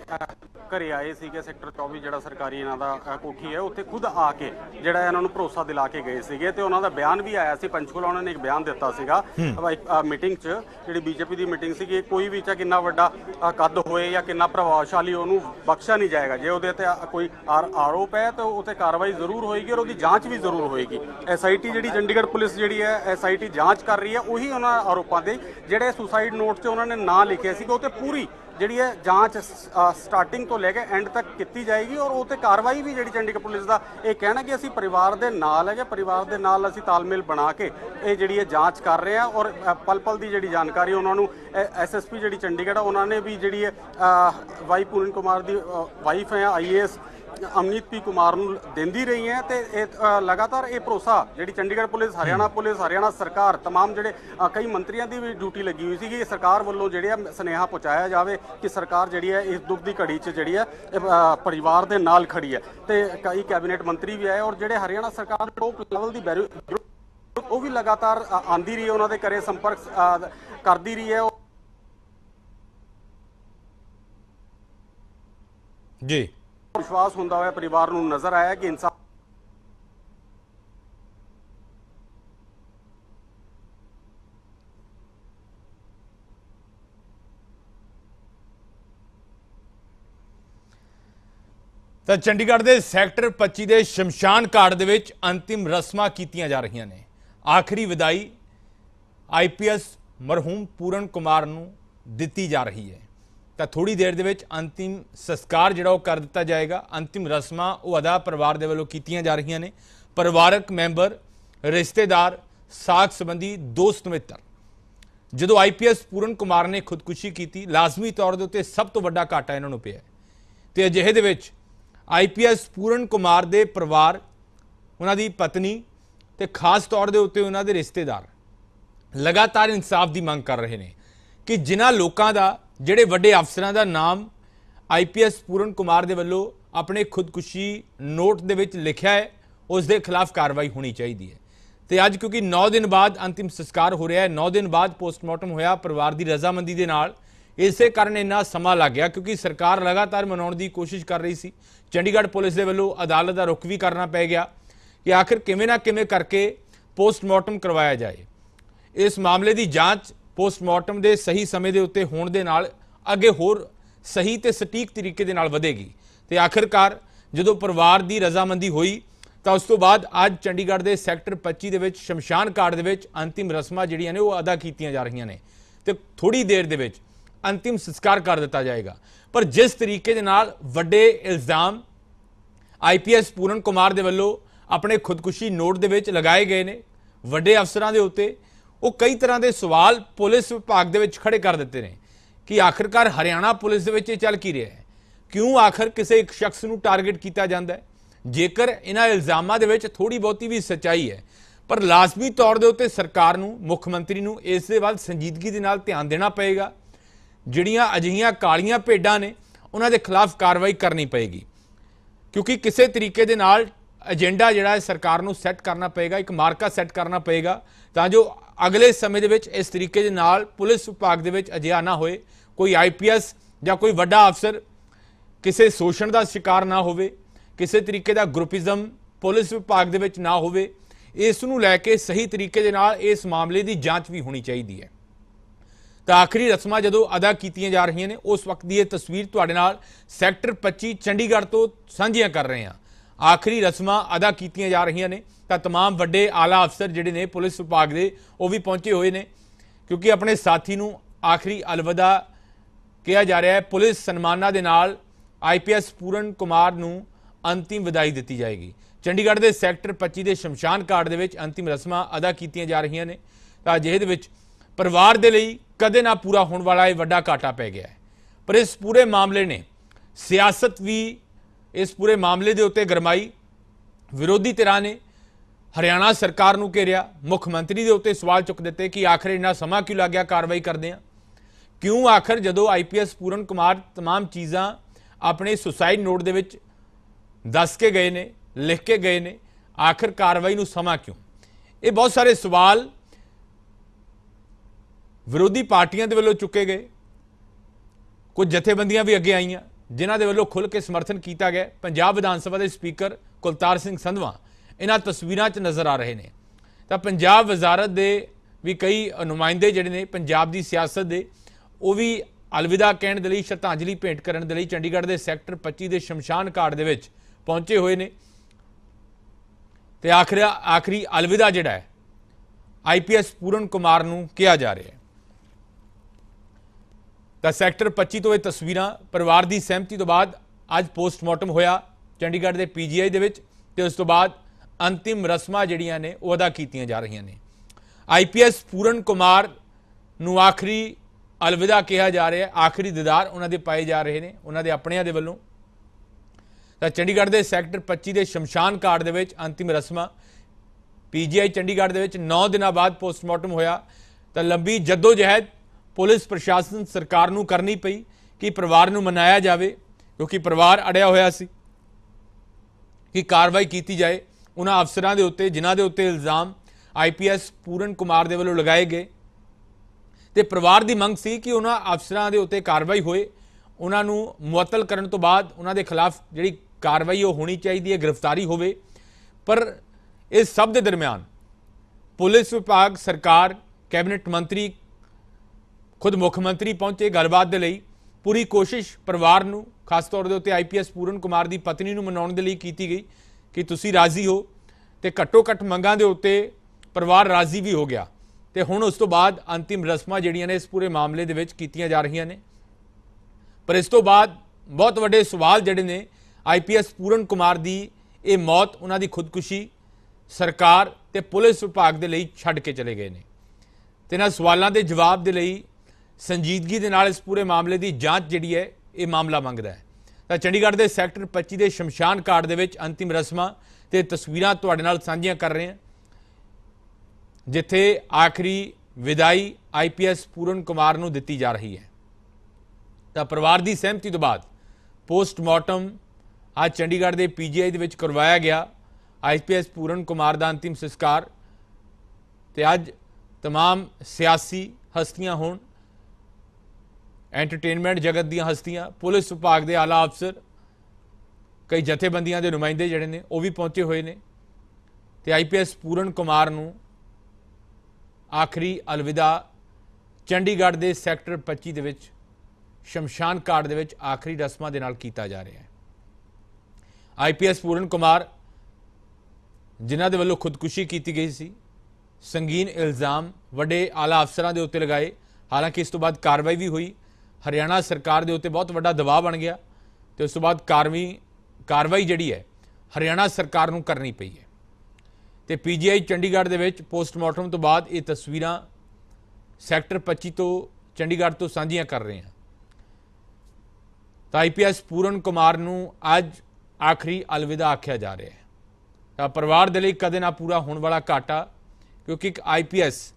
ਘਰੇ ਆਏ ਸੀਗੇ ਸੈਕਟਰ 24 ਜਿਹੜਾ ਸਰਕਾਰੀ ਇਹਨਾਂ ਦਾ ਕੋਠੀ ਹੈ ਉੱਥੇ ਖੁਦ ਆ ਕੇ ਜਿਹੜਾ ਇਹਨਾਂ ਨੂੰ ਭਰੋਸਾ ਦਿਲਾ ਕੇ ਗਏ ਸੀਗੇ ਤੇ ਉਹਨਾਂ ਦਾ ਬਿਆਨ ਵੀ ਆਇਆ ਸੀ ਪੰਚਕੂਲਾ ਉਹਨਾਂ ਨੇ ਇੱਕ ਬਿਆਨ ਦਿੱਤਾ ਸੀਗਾ ਮੀਟਿੰਗ 'ਚ ਜਿਹੜੀ ਬੀਜੇਪੀ ਦੀ ਮੀਟਿੰਗ ਸੀਗੀ ਕੋਈ ਵੀ ਚਾਹੇ ਕਿੰਨਾ ਵੱਡਾ ਕੱਦ ਹੋਏ ਜਾਂ ਕਿੰਨਾ ਪ੍ਰਭਾਵਸ਼ਾਲੀ ਉਹਨੂੰ ਬਖਸ਼ਿਆ ਨਹੀਂ ਜਾਏਗਾ। ਜੇ ਉਹਦੇ ਤੇ ਕੋਈ ਆਰ- ਆਰੋਪ ਹੈ ਤਾਂ ਉਹ ਤੇ ਕਾਰਵਾਈ ਜ਼ਰੂਰ ਹੋਏਗੀ ਔਰ ਉਹਦੀ ਜਾਂਚ ਵੀ ਜ਼ਰੂਰ ਹੋਏਗੀ। ਐਸਆਈਟੀ ਜਿਹੜੀ ਚੰਡੀਗੜ੍ਹ ਪੁਲਿਸ ਜਿਹੜੀ ਹੈ ਐਸਆਈਟੀ ਜਾਂਚ ਕਰ ਰਹੀ ਹੈ ਉਹੀ ਉਹਨਾਂ ਆਰੋਪਾਂ ਦੇ ਜਿਹੜੇ ਸੁਸਾਈਡ ਨੋਟ 'ਚ ਉਹਨਾਂ ਨੇ ਨਾਂ ਲਿਖੇ ਸੀਗੇ ਉਹ ਤੇ ਪੂਰੀ ਜਿਹੜੀ ਹੈ ਜਾਂਚ ਸਟਾਰਟਿੰਗ ਤੋਂ ਲੈ ਕੇ ਐਂਡ ਤੱਕ ਕੀਤੀ ਜਾਏਗੀ ਔਰ ਉਹ ਤੇ ਕਾਰਵਾਈ ਵੀ ਜਿਹੜੀ ਚੰਡੀਗੜ੍ਹ ਪੁਲਿਸ ਦਾ ਇਹ ਕਹਿਣਾ ਕਿ ਅਸੀਂ ਪਰਿਵਾਰ ਦੇ ਨਾਲ ਹੈਗੇ ਪਰਿਵਾਰ ਦੇ ਨਾਲ ਅਸੀਂ ਤਾਲਮੇਲ ਬਣਾ ਕੇ ਇਹ ਜਿਹੜੀ ਹੈ ਜਾਂਚ ਕਰ ਰਹੇ ਹਾਂ ਔਰ ਪਲ ਪਲ ਦੀ ਜਿਹੜੀ ਜਾਣਕਾਰੀ ਉਹਨਾਂ ਨੂੰ ਐਸਐਸਪੀ ਜਿਹੜੀ ਚੰਡੀਗੜ੍ਹ ਉਹਨਾਂ ਨੇ ਵੀ ਜਿਹੜੀ ਹੈ ਅ, ਵਾਈ ਪੂਰਨ ਕੁਮਾਰ ਦੀ ਵਾਈਫ ਹੈ ਆਈਏਐਸ ਅਮਨੀਤ ਪੀ ਕੁਮਾਰ ਨੂੰ ਦਿੰਦੀ ਰਹੀ ਹੈ ਤੇ ਇਹ ਅ, ਲਗਾਤਾਰ ਇਹ ਭਰੋਸਾ ਜਿਹੜੀ ਚੰਡੀਗੜ੍ਹ ਪੁਲਿਸ ਹਰਿਆਣਾ ਪੁਲਿਸ ਹਰਿਆਣਾ ਸਰਕਾਰ तमाम ਜਿਹੜੇ ਅ, ਕਈ ਮੰਤਰੀਆਂ ਦੀ ਵੀ ਡਿਊਟੀ ਲੱਗੀ ਹੋਈ ਸੀ ਕਿ ਸਰਕਾਰ ਵੱਲੋਂ ਜਿਹੜੇ ਆ ਸੁਨੇਹਾ ਪਹੁੰਚਾਇਆ ਜਾਵੇ ਕਿ ਸਰਕਾਰ ਜਿਹੜੀ ਹੈ ਇਸ ਦੁੱਖ ਦੀ ਘੜੀ 'ਚ ਜਿਹੜੀ ਹੈ ਇਹ, ਅ, ਪਰਿਵਾਰ ਦੇ ਨਾਲ ਖੜੀ ਹੈ ਤੇ ਕਈ ਕੈਬਨਿਟ ਮੰਤਰੀ ਵੀ ਆਏ ਔਰ ਜਿਹੜੇ ਹਰਿਆਣਾ ਸਰਕਾਰ ਟੋਪ ਲੈਵਲ ਦੀ ਬੈਰੋ- ਉਹ ਵੀ ਲਗਾਤਾਰ ਅ, ਆਂਦੀ ਰਹੀ ਹੈ ਉਹਨਾਂ ਦੇ ਘਰੇ ਸੰਪਰਕ ਅ, ਕਰਦੀ ਰਹੀ ਹੈ ਜੀ ਵਿਸ਼ਵਾਸ ਹੁੰਦਾ ਹੋਇਆ ਪਰਿਵਾਰ ਨੂੰ ਨਜ਼ਰ ਆਇਆ ਕਿ ਇਨਸਾਨ ਤਾਂ ਚੰਡੀਗੜ੍ਹ ਦੇ ਸੈਕਟਰ 25 ਦੇ ਸ਼ਮਸ਼ਾਨ ਘਾਟ ਦੇ ਵਿੱਚ ਅੰਤਿਮ ਰਸਮਾਂ ਕੀਤੀਆਂ ਜਾ ਰਹੀਆਂ ਨੇ। ਆਖਰੀ ਵਿਦਾਈ ਆਈਪੀਐਸ ਮਰਹੂਮ ਪੂਰਨ ਕੁਮਾਰ ਨੂੰ ਦਿੱਤੀ ਜਾ ਰਹੀ ਹੈ। ਤਾਂ ਥੋੜੀ ਦੇਰ ਦੇ ਵਿੱਚ ਅੰਤਿਮ ਸੰਸਕਾਰ ਜਿਹੜਾ ਉਹ ਕਰ ਦਿੱਤਾ ਜਾਏਗਾ। ਅੰਤਿਮ ਰਸਮਾਂ ਉਹ ਅਦਾ ਪਰਿਵਾਰ ਦੇ ਵੱਲੋਂ ਕੀਤੀਆਂ ਜਾ ਰਹੀਆਂ ਨੇ। ਪਰਿਵਾਰਕ ਮੈਂਬਰ, ਰਿਸ਼ਤੇਦਾਰ, ਸਾਖ ਸੰਬੰਧੀ, ਦੋਸਤ ਮਿੱਤਰ। ਜਦੋਂ ਆਈਪੀਐਸ ਪੂਰਨ ਕੁਮਾਰ ਨੇ ਖੁਦਕੁਸ਼ੀ ਕੀਤੀ, ਲਾਜ਼ਮੀ ਤੌਰ ਦੇ ਉੱਤੇ ਸਭ ਤੋਂ ਵੱਡਾ ਘਾਟਾ ਇਹਨਾਂ ਨੂੰ ਪਿਆ ਹੈ। ਤੇ ਅਜਿਹੇ ਦੇ ਵਿੱਚ ਆਈਪੀਐਸ ਪੂਰਨ ਕੁਮਾਰ ਦੇ ਪਰਿਵਾਰ, ਉਹਨਾਂ ਦੀ ਪਤਨੀ ਤੇ ਖਾਸ ਤੌਰ ਦੇ ਉੱਤੇ ਉਹਨਾਂ ਦੇ ਰਿਸ਼ਤੇਦਾਰ ਲਗਾਤਾਰ ਇਨਸਾਫ ਦੀ ਮੰਗ ਕਰ ਰਹੇ ਨੇ ਕਿ ਜਿਨ੍ਹਾਂ ਲੋਕਾਂ ਦਾ ਜਿਹੜੇ ਵੱਡੇ ਅਫਸਰਾਂ ਦਾ ਨਾਮ ਆਈਪੀਐਸ ਪੂਰਨ ਕੁਮਾਰ ਦੇ ਵੱਲੋਂ ਆਪਣੇ ਖੁਦਕੁਸ਼ੀ ਨੋਟ ਦੇ ਵਿੱਚ ਲਿਖਿਆ ਹੈ, ਉਸ ਦੇ ਖਿਲਾਫ ਕਾਰਵਾਈ ਹੋਣੀ ਚਾਹੀਦੀ ਹੈ। ਤੇ ਅੱਜ ਕਿਉਂਕਿ 9 ਦਿਨ ਬਾਅਦ ਅੰਤਿਮ ਸੰਸਕਾਰ ਹੋ ਰਿਹਾ ਹੈ 9 ਦਿਨ ਬਾਅਦ ਪੋਸਟਮਾਰਟਮ ਹੋਇਆ, ਪਰਿਵਾਰ ਦੀ ਰਜ਼ਾਮੰਦੀ ਦੇ ਨਾਲ। ਇਸੇ ਕਾਰਨ ਇੰਨਾ ਸਮਾਂ ਲੱਗ ਗਿਆ ਕਿਉਂਕਿ ਸਰਕਾਰ ਲਗਾਤਾਰ ਮਨਾਉਣ ਦੀ ਕੋਸ਼ਿਸ਼ ਕਰ ਰਹੀ ਸੀ। ਚੰਡੀਗੜ੍ਹ ਪੁਲਿਸ ਦੇ ਵੱਲੋਂ ਅਦਾਲਤ ਦਾ ਰੁਖ ਵੀ ਕਰਨਾ ਪੈ ਗਿਆ ਕਿ ਆਖਿਰ ਕਿਵੇਂ ਨਾ ਕਿਵੇਂ ਕਰਕੇ ਪੋਸਟਮਾਰਟਮ ਕਰਵਾਇਆ ਜਾਏ। ਇਸ ਮਾਮਲੇ ਦੀ ਜਾਂਚ ਪੋਸਟਮਾਰਟਮ ਦੇ ਸਹੀ ਸਮੇਂ ਦੇ ਉੱਤੇ ਹੋਣ ਦੇ ਨਾਲ ਅੱਗੇ ਹੋਰ ਸਹੀ ਤੇ ਸਟੀਕ ਤਰੀਕੇ ਦੇ ਨਾਲ ਵਧੇਗੀ। ਤੇ ਆਖਿਰਕਾਰ ਜਦੋਂ ਪਰਿਵਾਰ ਦੀ ਰਜ਼ਾਮੰਦੀ ਹੋਈ, ਤਾਂ ਉਸ ਤੋਂ ਬਾਅਦ ਅੱਜ ਚੰਡੀਗੜ੍ਹ ਦੇ ਸੈਕਟਰ 25 ਦੇ ਵਿੱਚ ਸ਼ਮਸ਼ਾਨ ਘਾਟ ਦੇ ਵਿੱਚ ਅੰਤਿਮ ਰਸਮਾਂ ਜਿਹੜੀਆਂ ਨੇ ਉਹ ਅਦਾ ਕੀਤੀਆਂ ਜਾ ਰਹੀਆਂ ਨੇ ਤੇ ਥੋੜੀ ਦੇਰ ਦੇ ਵਿੱਚ ਅੰਤਿਮ ਸੰਸਕਾਰ ਕਰ ਦਿੱਤਾ ਜਾਏਗਾ। ਪਰ ਜਿਸ ਤਰੀਕੇ ਦੇ ਨਾਲ ਵੱਡੇ ਇਲਜ਼ਾਮ ਆਈਪੀਐਸ ਪੂਰਨ ਕੁਮਾਰ ਦੇ ਵੱਲੋਂ ਆਪਣੇ ਖੁਦਕੁਸ਼ੀ ਨੋਟ ਦੇ ਵਿੱਚ ਲਗਾਏ ਗਏ ਨੇ, ਵੱਡੇ ਅਫਸਰਾਂ ਦੇ ਉੱਤੇ ਉਹ ਕਈ ਤਰ੍ਹਾਂ ਦੇ ਸਵਾਲ ਪੁਲਿਸ ਵਿਭਾਗ ਦੇ ਵਿੱਚ ਖੜੇ ਕਰ ਦਿੱਤੇ ਨੇ ਕਿ ਆਖਿਰਕਾਰ ਹਰਿਆਣਾ ਪੁਲਿਸ ਦੇ ਵਿੱਚ ਇਹ ਚੱਲ ਕੀ ਰਿਹਾ ਹੈ? ਕਿਉਂ ਆਖਰ ਕਿਸੇ ਇੱਕ ਸ਼ਖਸ ਨੂੰ ਟਾਰਗੇਟ ਕੀਤਾ ਜਾਂਦਾ ਹੈ? ਜੇਕਰ ਇਹਨਾਂ ਇਲਜ਼ਾਮਾਂ ਦੇ ਵਿੱਚ ਥੋੜੀ ਬਹੁਤੀ ਵੀ ਸੱਚਾਈ ਹੈ, ਪਰ ਲਾਜ਼ਮੀ ਤੌਰ ਦੇ ਉੱਤੇ ਸਰਕਾਰ ਨੂੰ, ਮੁੱਖ ਮੰਤਰੀ ਨੂੰ ਇਸ ਦੇ ਵੱਲ ਸੰਜੀਦਗੀ ਦੇ ਨਾਲ ਧਿਆਨ ਦੇਣਾ ਪਏਗਾ। ਜਿਹੜੀਆਂ ਅਜਿਹੀਆਂ ਕਾਲੀਆਂ ਭੇਡਾਂ ਨੇ, ਉਹਨਾਂ ਦੇ ਖਿਲਾਫ ਕਾਰਵਾਈ ਕਰਨੀ ਪਏਗੀ। ਕਿਉਂਕਿ ਕਿਸੇ ਤਰੀਕੇ ਦੇ ਨਾਲ ਏਜੰਡਾ ਜਿਹੜਾ ਹੈ ਸਰਕਾਰ ਨੂੰ ਸੈੱਟ ਕਰਨਾ ਪਏਗਾ, ਇੱਕ ਮਾਰਕਾ ਸੈੱਟ ਕਰਨਾ ਪਏਗਾ, ਤਾਂ ਜੋ ਅਗਲੇ ਸਮੇਂ ਦੇ ਵਿੱਚ ਇਸ ਤਰੀਕੇ ਦੇ ਨਾਲ ਪੁਲਿਸ ਵਿਭਾਗ ਦੇ ਵਿੱਚ ਅਜਿਹਾ ਨਾ ਹੋਏ, ਕੋਈ ਆਈਪੀਐਸ ਜਾਂ ਕੋਈ ਵੱਡਾ ਅਫਸਰ ਕਿਸੇ ਸ਼ੋਸ਼ਣ ਦਾ ਸ਼ਿਕਾਰ ਨਾ ਹੋਵੇ, ਕਿਸੇ ਤਰੀਕੇ ਦਾ ਗਰੁੱਪਿਜ਼ਮ ਪੁਲਿਸ ਵਿਭਾਗ ਦੇ ਵਿੱਚ ਨਾ ਹੋਵੇ, ਇਸ ਨੂੰ ਲੈ ਕੇ ਸਹੀ ਤਰੀਕੇ ਦੇ ਨਾਲ ਇਸ ਮਾਮਲੇ ਦੀ ਜਾਂਚ ਵੀ ਹੋਣੀ ਚਾਹੀਦੀ ਹੈ। ਤਾਂ ਆਖਰੀ ਰਸਮਾਂ ਜਦੋਂ ਅਦਾ ਕੀਤੀਆਂ ਜਾ ਰਹੀਆਂ ਨੇ, ਉਸ ਵਕਤ ਦੀ ਇਹ ਤਸਵੀਰ ਤੁਹਾਡੇ ਨਾਲ ਸੈਕਟਰ 25 ਚੰਡੀਗੜ੍ਹ ਤੋਂ ਸਾਂਝੀਆਂ ਕਰ ਰਹੇ ਹਾਂ। ਆਖਰੀ ਰਸਮਾਂ ਅਦਾ ਕੀਤੀਆਂ ਜਾ ਰਹੀਆਂ ਨੇ ਤਾਂ तमाम ਵੱਡੇ ਆਲਾ ਅਫਸਰ ਜਿਹੜੇ ਨੇ ਪੁਲਿਸ ਵਿਭਾਗ ਦੇ ਉਹ ਵੀ ਪਹੁੰਚੇ ਹੋਏ ਨੇ ਕਿਉਂਕਿ ਆਪਣੇ ਸਾਥੀ ਨੂੰ ਆਖਰੀ ਅਲਵਿਦਾ ਕਿਹਾ ਜਾ ਰਿਹਾ ਹੈ ਪੁਲਿਸ ਸਨਮਾਨਾਂ ਦੇ ਨਾਲ ਆਈਪੀਐਸ ਪੂਰਨ ਕੁਮਾਰ ਨੂੰ ਅੰਤਿਮ ਵਿਦਾਈ ਦਿੱਤੀ ਜਾਏਗੀ ਚੰਡੀਗੜ੍ਹ ਦੇ ਸੈਕਟਰ 25 ਦੇ ਸ਼ਮਸ਼ਾਨ ਘਾਟ ਦੇ ਵਿੱਚ ਅੰਤਿਮ ਰਸਮਾਂ ਅਦਾ ਕੀਤੀਆਂ ਜਾ ਰਹੀਆਂ ਨੇ ਤਾਂ ਅਜਿਹੇ ਦੇ ਵਿੱਚ ਪਰਿਵਾਰ ਦੇ ਲਈ ਕਦੇ ਨਾ ਪੂਰਾ ਹੋਣ ਵਾਲਾ ਇਹ ਵੱਡਾ ਘਾਟਾ ਪੈ ਗਿਆ ਹੈ ਪਰ ਇਸ ਪੂਰੇ ਮਾਮਲੇ ਨੇ ਸਿਆਸਤ ਵੀ ਇਸ ਪੂਰੇ ਮਾਮਲੇ ਦੇ ਉੱਤੇ ਗਰਮਾਈ ਵਿਰੋਧੀ ਧਿਰਾਂ ਨੇ ਹਰਿਆਣਾ ਸਰਕਾਰ ਨੂੰ ਘੇਰਿਆ ਮੁੱਖ ਮੰਤਰੀ ਦੇ ਉੱਤੇ ਸਵਾਲ ਚੁੱਕ ਦਿੱਤੇ ਕਿ ਆਖਰ ਇੰਨਾ ਸਮਾਂ ਕਿਉਂ ਲੱਗ ਗਿਆ ਕਾਰਵਾਈ ਕਰਦੇ ਆ ਕਿਉਂ ਆਖਰ ਜਦੋਂ ਆਈਪੀਐਸ ਪੂਰਨ ਕੁਮਾਰ तमाम ਚੀਜ਼ਾਂ ਆਪਣੇ ਸੁਸਾਈਡ ਨੋਟ ਦੇ ਵਿੱਚ ਦੱਸ ਕੇ ਗਏ ਨੇ ਲਿਖ ਕੇ ਗਏ ਨੇ ਆਖਰ ਕਾਰਵਾਈ ਨੂੰ ਸਮਾਂ ਕਿਉਂ ਇਹ ਬਹੁਤ ਸਾਰੇ ਸਵਾਲ ਵਿਰੋਧੀ ਪਾਰਟੀਆਂ ਦੇ ਵੱਲੋਂ ਚੁੱਕੇ ਗਏ ਕੁਝ ਜਥੇਬੰਦੀਆਂ ਵੀ ਅੱਗੇ ਆਈਆਂ ਜਿਨ੍ਹਾਂ ਦੇ ਵੱਲੋਂ ਖੁੱਲ੍ਹ ਕੇ ਸਮਰਥਨ ਕੀਤਾ ਗਿਆ ਪੰਜਾਬ ਵਿਧਾਨ ਸਭਾ ਦੇ ਸਪੀਕਰ ਕੁਲਤਾਰ ਸਿੰਘ ਸੰਧਵਾ ਇਹਨਾਂ ਤਸਵੀਰਾਂ 'ਚ ਨਜ਼ਰ ਆ ਰਹੇ ਨੇ। ਤਾਂ ਪੰਜਾਬ ਵਜ਼ਾਰਤ ਦੇ ਵੀ ਕਈ ਨੁਮਾਇੰਦੇ ਜਿਹੜੇ ਨੇ ਪੰਜਾਬ ਦੀ ਸਿਆਸਤ ਦੇ, ਉਹ ਵੀ ਅਲਵਿਦਾ ਕਹਿਣ ਦੇ ਲਈ, ਸ਼ਰਧਾਂਜਲੀ ਭੇਂਟ ਕਰਨ ਦੇ ਲਈ ਚੰਡੀਗੜ੍ਹ ਦੇ ਸੈਕਟਰ 25 ਦੇ ਸ਼ਮਸ਼ਾਨ ਘਾਟ ਦੇ ਵਿੱਚ ਪਹੁੰਚੇ ਹੋਏ ਨੇ। ਤੇ ਆਖਰੀ ਆਖਰੀ ਅਲਵਿਦਾ ਜਿਹੜਾ ਹੈ ਆਈਪੀਐਸ ਪੂਰਨ ਕੁਮਾਰ ਨੂੰ ਕਿਹਾ ਜਾ ਰਿਹਾ ਹੈ। ਤਾਂ ਸੈਕਟਰ 25 ਤੋਂ ਇਹ ਤਸਵੀਰਾਂ ਪਰਿਵਾਰ ਦੀ ਸਹਿਮਤੀ ਤੋਂ ਬਾਅਦ ਅੱਜ ਪੋਸਟਮਾਰਟਮ ਹੋਇਆ ਚੰਡੀਗੜ੍ਹ ਦੇ ਪੀਜੀਆਈ ਦੇ ਵਿੱਚ ਤੇ ਉਸ ਤੋਂ ਬਾਅਦ ਅੰਤਿਮ ਰਸਮਾਂ ਜਿਹੜੀਆਂ ਨੇ ਉਹ ਅਦਾ ਕੀਤੀਆਂ ਜਾ ਰਹੀਆਂ ਨੇ। ਆਈਪੀਐਸ ਪੂਰਨ ਕੁਮਾਰ ਨੂੰ ਆਖਰੀ ਅਲਵਿਦਾ ਕਿਹਾ ਜਾ ਰਿਹਾ ਹੈ, ਆਖਰੀ ਦੀਦਾਰ ਉਹਨਾਂ ਦੇ ਪਾਏ ਜਾ ਰਹੇ ਨੇ, ਉਹਨਾਂ ਦੇ ਆਪਣਿਆਂ ਦੇ ਵੱਲੋਂ। ਤਾਂ ਚੰਡੀਗੜ੍ਹ ਦੇ ਸੈਕਟਰ 25 ਦੇ ਸ਼ਮਸ਼ਾਨ ਘਾਟ ਦੇ ਵਿੱਚ ਅੰਤਿਮ ਰਸਮਾਂ। ਪੀਜੀਆਈ ਚੰਡੀਗੜ੍ਹ ਦੇ ਵਿੱਚ 9 ਦਿਨਾਂ ਬਾਅਦ ਪੋਸਟਮਾਰਟਮ ਹੋਇਆ। ਤਾਂ ਲੰਬੀ ਜਹਿਦ ਪੁਲਿਸ ਪ੍ਰਸ਼ਾਸਨ ਸਰਕਾਰ ਨੂੰ ਕਰਨੀ ਪਈ ਕਿ ਪਰਿਵਾਰ ਨੂੰ ਮਨਾਇਆ ਜਾਵੇ, ਕਿਉਂਕਿ ਪਰਿਵਾਰ ਅੜਿਆ ਹੋਇਆ ਸੀ ਕਿ ਕਾਰਵਾਈ ਕੀਤੀ ਜਾਏ। ਉਹਨਾਂ ਅਫਸਰਾਂ ਦੇ ਉੱਤੇ, ਜਿਨ੍ਹਾਂ ਦੇ ਉੱਤੇ ਇਲਜ਼ਾਮ ਆਈਪੀਐਸ ਪੂਰਨ ਕੁਮਾਰ ਦੇ ਵੱਲੋਂ ਲਗਾਏ ਗਏ। ਤੇ ਪਰਿਵਾਰ ਦੀ ਮੰਗ ਸੀ ਕਿ ਉਹਨਾਂ ਅਫਸਰਾਂ ਦੇ ਉੱਤੇ ਕਾਰਵਾਈ ਹੋਏ। ਉਹਨਾਂ ਨੂੰ ਮੁਅੱਤਲ ਕਰਨ ਤੋਂ ਬਾਅਦ ਉਹਨਾਂ ਦੇ ਖਿਲਾਫ ਜਿਹੜੀ ਕਾਰਵਾਈ ਉਹ ਹੋਣੀ ਚਾਹੀਦੀ ਹੈ, ਗ੍ਰਿਫਤਾਰੀ ਹੋਵੇ। ਪਰ ਇਸ ਸਭ ਦੇ ਦਰਮਿਆਨ ਪੁਲਿਸ ਵਿਭਾਗ, ਸਰਕਾਰ, ਕੈਬਨਿਟ ਮੰਤਰੀ ਖੁਦ ਮੁੱਖ ਮੰਤਰੀ ਪਹੁੰਚੇ ਗੱਲਬਾਤ ਦੇ ਲਈ। ਪੂਰੀ ਕੋਸ਼ਿਸ਼ ਪਰਿਵਾਰ ਨੂੰ, ਖਾਸ ਤੌਰ ਦੇ ਉੱਤੇ ਆਈਪੀਐਸ ਪੂਰਨ ਕੁਮਾਰ ਦੀ ਪਤਨੀ ਨੂੰ ਮਨਾਉਣ ਦੇ ਲਈ ਕੀਤੀ ਗਈ ਕਿ ਤੁਸੀਂ ਰਾਜ਼ੀ ਹੋ ਤੇ ਘੱਟੋ ਘੱਟ ਮੰਗਾਂ ਦੇ ਉੱਤੇ ਪਰਿਵਾਰ ਰਾਜ਼ੀ ਵੀ ਹੋ ਗਿਆ। ਤੇ ਹੁਣ ਉਸ ਤੋਂ ਬਾਅਦ ਅੰਤਿਮ ਰਸਮਾਂ ਜਿਹੜੀਆਂ ਨੇ ਇਸ ਪੂਰੇ ਮਾਮਲੇ ਦੇ ਵਿੱਚ ਕੀਤੀਆਂ ਜਾ ਰਹੀਆਂ ਨੇ। ਪਰ ਇਸ ਤੋਂ ਬਾਅਦ ਬਹੁਤ ਵੱਡੇ ਸਵਾਲ ਜਿਹੜੇ ਨੇ ਆਈਪੀਐਸ ਪੂਰਨ ਕੁਮਾਰ ਦੀ ਇਹ ਮੌਤ, ਉਹਨਾਂ ਦੀ ਖੁਦਕੁਸ਼ੀ ਸਰਕਾਰ ਤੇ ਪੁਲਿਸ ਵਿਭਾਗ ਦੇ ਲਈ ਛੱਡ ਕੇ ਚਲੇ ਗਏ ਨੇ। ਤੇ ਇਹਨਾਂ ਸਵਾਲਾਂ ਦੇ ਜਵਾਬ ਦੇ ਲਈ ਸੰਜੀਦਗੀ ਦੇ ਨਾਲ ਇਸ ਪੂਰੇ ਮਾਮਲੇ ਦੀ ਜਾਂਚ ਜਿਹੜੀ ਹੈ ਇਹ ਮਾਮਲਾ ਮੰਗਦਾ ਹੈ ਤਾਂ ਚੰਡੀਗੜ੍ਹ ਦੇ ਸੈਕਟਰ 25 ਦੇ ਸ਼ਮਸ਼ਾਨ ਘਾਟ ਦੇ ਵਿੱਚ ਅੰਤਿਮ ਰਸਮਾਂ ਤੇ ਤਸਵੀਰਾਂ ਤੁਹਾਡੇ ਨਾਲ ਸਾਂਝੀਆਂ ਕਰ ਰਹੇ ਹਾਂ ਜਿੱਥੇ ਆਖਰੀ ਵਿਦਾਈ ਆਈਪੀਐਸ ਪੂਰਨ ਕੁਮਾਰ ਨੂੰ ਦਿੱਤੀ ਜਾ ਰਹੀ ਹੈ ਤਾਂ ਪਰਿਵਾਰ ਦੀ ਸਹਿਮਤੀ ਤੋਂ ਬਾਅਦ ਪੋਸਟਮਾਰਟਮ ਅੱਜ ਚੰਡੀਗੜ੍ਹ ਦੇ ਪੀਜੀਆਈ ਦੇ ਵਿੱਚ ਕਰਵਾਇਆ ਗਿਆ ਆਈਪੀਐਸ ਪੂਰਨ ਕੁਮਾਰ ਦਾ ਅੰਤਿਮ ਸੰਸਕਾਰ ਤੇ ਅੱਜ तमाम ਸਿਆਸੀ ਹਸਤੀਆਂ ਹੋਣ ਐਂਟਰਟੇਨਮੈਂਟ ਜਗਤ ਦੀਆਂ ਹਸਤੀਆਂ, ਪੁਲਿਸ ਵਿਭਾਗ ਦੇ ਆਲਾ ਅਫਸਰ, ਕਈ ਜਥੇਬੰਦੀਆਂ ਦੇ ਨੁਮਾਇੰਦੇ ਜਿਹੜੇ ਨੇ, ਉਹ ਵੀ ਪਹੁੰਚੇ ਹੋਏ ਨੇ। ਤੇ ਆਈਪੀਐਸ ਪੂਰਨ ਕੁਮਾਰ ਨੂੰ ਆਖਰੀ ਅਲਵਿਦਾ, ਚੰਡੀਗੜ੍ਹ ਦੇ ਸੈਕਟਰ 25 ਦੇ ਵਿੱਚ, ਸ਼ਮਸ਼ਾਨ ਘਾਟ ਦੇ ਵਿੱਚ ਆਖਰੀ ਰਸਮਾਂ ਦੇ ਨਾਲ ਕੀਤਾ ਜਾ ਰਿਹਾ ਹੈ। ਆਈਪੀਐਸ ਪੂਰਨ ਕੁਮਾਰ, ਜਿਨ੍ਹਾਂ ਦੇ ਵੱਲੋਂ ਖੁਦਕੁਸ਼ੀ ਕੀਤੀ ਗਈ ਸੀ, ਸੰਗੀਨ ਇਲਜ਼ਾਮ ਵੱਡੇ ਆਲਾ ਅਫਸਰਾਂ ਦੇ ਉੱਤੇ ਲਗਾਏ। ਹਾਲਾਂਕਿ ਇਸ ਤੋਂ ਬਾਅਦ ਕਾਰਵਾਈ ਵੀ ਹੋਈ। ਹਰਿਆਣਾ ਸਰਕਾਰ ਦੇ ਉੱਤੇ ਬਹੁਤ ਵੱਡਾ ਦਬਾਅ ਬਣ ਗਿਆ ਤੇ ਉਸ ਤੋਂ ਬਾਅਦ ਕਾਰਵਾਈ ਕਾਰਵਾਈ ਜਿਹੜੀ ਹੈ, ਹਰਿਆਣਾ ਸਰਕਾਰ ਨੂੰ ਕਰਨੀ ਪਈ ਹੈ। ਤੇ ਪੀਜੀਆਈ ਚੰਡੀਗੜ੍ਹ ਦੇ ਵਿੱਚ ਪੋਸਟਮਾਰਟਮ ਤੋਂ ਬਾਅਦ ਇਹ ਤਸਵੀਰਾਂ ਸੈਕਟਰ 25 ਤੋਂ ਚੰਡੀਗੜ੍ਹ ਤੋਂ ਸਾਂਝੀਆਂ ਕਰ ਰਹੇ ਹਾਂ। ਤਾਂ ਆਈਪੀਐਸ ਪੂਰਨ ਕੁਮਾਰ ਨੂੰ ਅੱਜ ਆਖਰੀ ਅਲਵਿਦਾ ਆਖਿਆ ਜਾ ਰਿਹਾ ਹੈ। ਤਾਂ ਪਰਿਵਾਰ ਦੇ ਲਈ ਕਦੇ ਨਾ ਪੂਰਾ ਹੋਣ ਵਾਲਾ ਘਾਟਾ, ਕਿਉਂਕਿ ਇੱਕ ਆਈਪੀਐਸ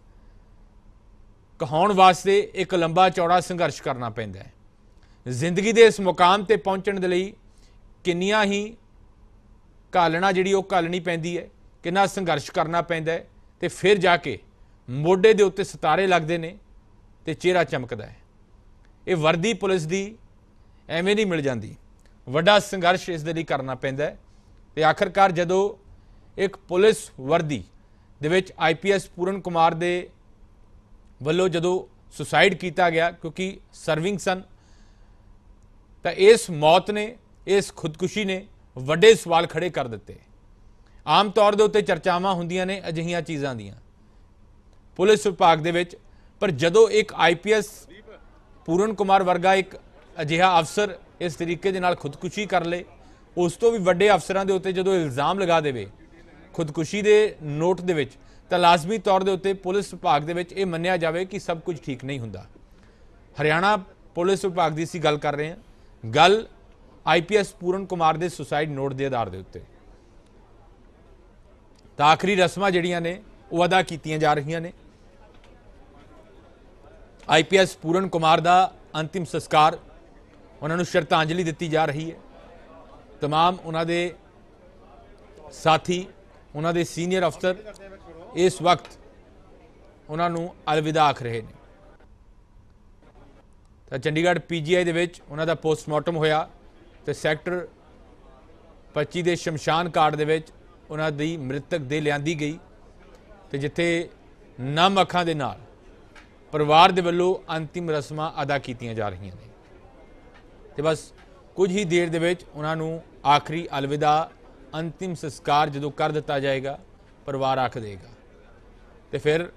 ਕਹਾਉਣ ਵਾਸਤੇ ਇੱਕ ਲੰਬਾ ਚੌੜਾ ਸੰਘਰਸ਼ ਕਰਨਾ ਪੈਂਦਾ ਹੈ। ਜ਼ਿੰਦਗੀ ਦੇ ਇਸ ਮੁਕਾਮ ਤੇ ਪਹੁੰਚਣ ਦੇ ਲਈ ਕਿੰਨੀਆਂ ਹੀ ਘਾਲਣਾ ਜਿਹੜੀ ਉਹ ਘਾਲਣੀ ਪੈਂਦੀ ਹੈ, ਕਿੰਨਾ ਸੰਘਰਸ਼ ਕਰਨਾ ਪੈਂਦਾ ਹੈ ਤੇ ਫਿਰ ਜਾ ਕੇ ਮੋਢੇ ਦੇ ਉੱਤੇ ਸਿਤਾਰੇ ਲੱਗਦੇ ਨੇ ਤੇ ਚਿਹਰਾ ਚਮਕਦਾ ਹੈ। ਇਹ ਵਰਦੀ ਪੁਲਿਸ ਦੀ ਐਵੇਂ ਨਹੀਂ ਮਿਲ ਜਾਂਦੀ। ਵੱਡਾ ਸੰਘਰਸ਼ ਇਸ ਦੇ ਲਈ ਕਰਨਾ ਪੈਂਦਾ ਹੈ ਤੇ ਆਖਰਕਾਰ ਜਦੋਂ ਇੱਕ ਪੁਲਿਸ ਵਰਦੀ ਦੇ ਵਿੱਚ ਆਈਪੀਐਸ ਪੂਰਨ ਕੁਮਾਰ ਦੇ ਵੱਲੋਂ ਜਦੋਂ ਸੁਸਾਈਡ ਕੀਤਾ ਗਿਆ, ਕਿਉਂਕਿ ਸਰਵਿੰਗ ਸਨ, ਤਾਂ ਇਸ ਮੌਤ ਨੇ, ਇਸ ਖੁਦਕੁਸ਼ੀ ਨੇ ਵੱਡੇ ਸਵਾਲ ਖੜੇ ਕਰ ਦਿੱਤੇ। ਆਮ ਤੌਰ ਦੇ ਉੱਤੇ ਚਰਚਾਵਾਂ ਹੁੰਦੀਆਂ ਨੇ ਅਜਿਹੀਆਂ ਚੀਜ਼ਾਂ ਦੀਆਂ। ਪੁਲਿਸ ਵਿਭਾਗ ਦੇ ਵਿੱਚ, ਪਰ ਜਦੋਂ ਇੱਕ ਆਈਪੀਐਸ ਪੂਰਨ ਕੁਮਾਰ ਵਰਗਾ ਇੱਕ ਅਜਿਹਾ ਅਫਸਰ ਇਸ ਤਰੀਕੇ ਦੇ ਨਾਲ ਖੁਦਕੁਸ਼ੀ ਕਰ ਲੇ, ਉਸ ਤੋਂ ਵੀ ਵੱਡੇ ਅਫਸਰਾਂ ਦੇ ਉੱਤੇ ਜਦੋਂ ਇਲਜ਼ਾਮ ਲਗਾ ਦੇਵੇ, ਖੁਦਕੁਸ਼ੀ ਦੇ ਨੋਟ ਦੇ ਵਿੱਚ ਤਾਂ ਲਾਜ਼ਮੀ ਤੌਰ ਦੇ ਉੱਤੇ ਪੁਲਿਸ ਵਿਭਾਗ ਦੇ ਵਿੱਚ ਇਹ ਮੰਨਿਆ ਜਾਵੇ ਕਿ ਸਭ ਕੁਝ ਠੀਕ ਨਹੀਂ ਹੁੰਦਾ ਹਰਿਆਣਾ ਪੁਲਿਸ ਵਿਭਾਗ ਦੀ ਅਸੀਂ ਗੱਲ ਕਰ ਰਹੇ ਹਾਂ ਗੱਲ ਆਈਪੀਐਸ ਪੂਰਨ ਕੁਮਾਰ ਦੇ ਸੁਸਾਈਡ ਨੋਟ ਦੇ ਆਧਾਰ ਦੇ ਉੱਤੇ ਤਾਂ ਆਖਰੀ ਰਸਮਾਂ ਜਿਹੜੀਆਂ ਨੇ ਉਹ ਅਦਾ ਕੀਤੀਆਂ ਜਾ ਰਹੀਆਂ ਨੇ ਆਈਪੀਐਸ ਪੂਰਨ ਕੁਮਾਰ ਦਾ ਅੰਤਿਮ ਸੰਸਕਾਰ ਉਹਨਾਂ ਨੂੰ ਸ਼ਰਧਾਂਜਲੀ ਦਿੱਤੀ ਜਾ ਰਹੀ ਹੈ तमाम ਉਹਨਾਂ ਦੇ ਸਾਥੀ ਉਹਨਾਂ ਦੇ ਸੀਨੀਅਰ ਅਫਸਰ ਇਸ ਵਕਤ ਉਹਨਾਂ ਨੂੰ ਅਲਵਿਦਾ ਆਖ ਰਹੇ ਨੇ। ਤਾਂ ਚੰਡੀਗੜ੍ਹ ਪੀਜੀਆਈ ਦੇ ਵਿੱਚ ਉਹਨਾਂ ਦਾ ਪੋਸਟਮਾਰਟਮ ਹੋਇਆ ਤੇ ਸੈਕਟਰ 25 ਦੇ ਸ਼ਮਸ਼ਾਨ ਘਾਟ ਦੇ ਵਿੱਚ ਉਹਨਾਂ ਦੀ ਮ੍ਰਿਤਕ ਦੇ ਲਿਆਂਦੀ ਗਈ ਤੇ ਜਿੱਥੇ ਨਮ ਅੱਖਾਂ ਦੇ ਨਾਲ ਪਰਿਵਾਰ ਦੇ ਵੱਲੋਂ ਅੰਤਿਮ ਰਸਮਾਂ ਅਦਾ ਕੀਤੀਆਂ ਜਾ ਰਹੀਆਂ ਨੇ। ਤੇ ਬਸ ਕੁਝ ਹੀ ਦੇਰ ਦੇ ਵਿੱਚ ਉਹਨਾਂ ਨੂੰ ਆਖਰੀ ਅਲਵਿਦਾ, ਅੰਤਿਮ ਸੰਸਕਾਰ ਜਦੋਂ ਕਰ ਦਿੱਤਾ ਜਾਏਗਾ, ਪਰਿਵਾਰ ਆਖ ਦੇਗਾ। ਤੇ ਫਿਰ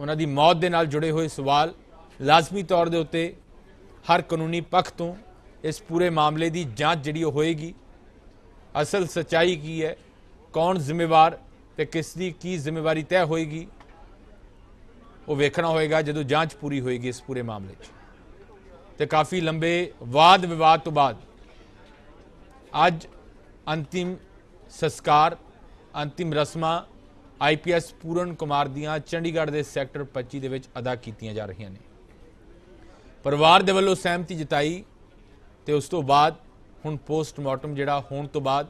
ਉਹਨਾਂ ਦੀ ਮੌਤ ਦੇ ਨਾਲ ਜੁੜੇ ਹੋਏ ਸਵਾਲ ਲਾਜ਼ਮੀ ਤੌਰ ਦੇ ਉੱਤੇ ਹਰ ਕਾਨੂੰਨੀ ਪੱਖ ਤੋਂ ਇਸ ਪੂਰੇ ਮਾਮਲੇ ਦੀ ਜਾਂਚ ਜਿਹੜੀ ਉਹ ਹੋਏਗੀ। ਅਸਲ ਸਚਾਈ ਕੀ ਹੈ? ਕੌਣ ਜ਼ਿੰਮੇਵਾਰ ਤੇ ਕਿਸ ਦੀ ਕੀ ਜ਼ਿੰਮੇਵਾਰੀ ਤੈਅ ਹੋਏਗੀ? ਉਹ ਵੇਖਣਾ ਹੋਏਗਾ ਜਦੋਂ ਜਾਂਚ ਪੂਰੀ ਹੋਏਗੀ ਇਸ ਪੂਰੇ ਮਾਮਲੇ 'ਚ। ਤੇ ਕਾਫੀ ਲੰਬੇ ਵਾਦ ਵਿਵਾਦ ਤੋਂ ਬਾਅਦ ਅੱਜ ਅੰਤਿਮ ਸੰਸਕਾਰ, ਅੰਤਿਮ ਰਸਮਾਂ ਆਈਪੀਐਸ ਪੂਰਨ ਕੁਮਾਰ ਦੀਆਂ ਚੰਡੀਗੜ੍ਹ ਦੇ ਸੈਕਟਰ 25 ਦੇ ਵਿੱਚ ਅਦਾ ਕੀਤੀਆਂ ਜਾ ਰਹੀਆਂ ਨੇ। ਪਰਿਵਾਰ ਦੇ ਵੱਲੋਂ ਸਹਿਮਤੀ ਜਤਾਈ ਤੇ ਉਸ ਤੋਂ ਬਾਅਦ ਹੁਣ ਪੋਸਟਮਾਰਟਮ ਜਿਹੜਾ ਹੋਣ ਤੋਂ ਬਾਅਦ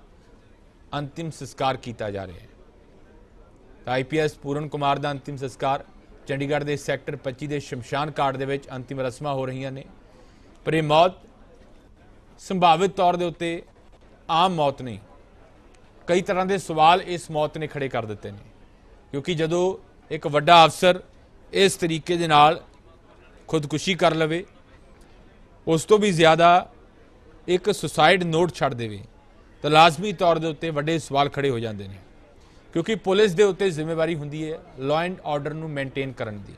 ਅੰਤਿਮ ਸੰਸਕਾਰ ਕੀਤਾ ਜਾ ਰਿਹਾ ਹੈ। ਤਾਂ ਆਈਪੀਐਸ ਪੂਰਨ ਕੁਮਾਰ ਦਾ ਅੰਤਿਮ ਸੰਸਕਾਰ ਚੰਡੀਗੜ੍ਹ ਦੇ ਸੈਕਟਰ 25 ਦੇ ਸ਼ਮਸ਼ਾਨ ਘਾਟ ਦੇ ਵਿੱਚ ਅੰਤਿਮ ਰਸਮਾਂ ਹੋ ਰਹੀਆਂ ਨੇ। ਪਰ ਇਹ ਮੌਤ ਸੰਭਾਵਿਤ ਤੌਰ ਦੇ ਉੱਤੇ ਆਮ ਮੌਤ ਨਹੀਂ। ਕਈ ਤਰ੍ਹਾਂ ਦੇ ਸਵਾਲ ਇਸ ਮੌਤ ਨੇ ਖੜੇ ਕਰ ਦਿੱਤੇ ਨੇ। ਕਿਉਂਕਿ ਜਦੋਂ ਇੱਕ ਵੱਡਾ ਅਫਸਰ ਇਸ ਤਰੀਕੇ ਦੇ ਨਾਲ ਖੁਦਕੁਸ਼ੀ ਕਰ ਲਵੇ, ਉਸ ਤੋਂ ਵੀ ਜ਼ਿਆਦਾ ਇੱਕ ਸੁਸਾਈਡ ਨੋਟ ਛੱਡ ਦੇਵੇ, ਤਾਂ ਲਾਜ਼ਮੀ ਤੌਰ ਦੇ ਉੱਤੇ ਵੱਡੇ ਸਵਾਲ ਖੜੇ ਹੋ ਜਾਂਦੇ ਨੇ। ਕਿਉਂਕਿ ਪੁਲਿਸ ਦੇ ਉੱਤੇ ਜ਼ਿੰਮੇਵਾਰੀ ਹੁੰਦੀ ਹੈ ਲਾਅ ਐਂਡ ਆਰਡਰ ਨੂੰ ਮੇਨਟੇਨ ਕਰਨ ਦੀ।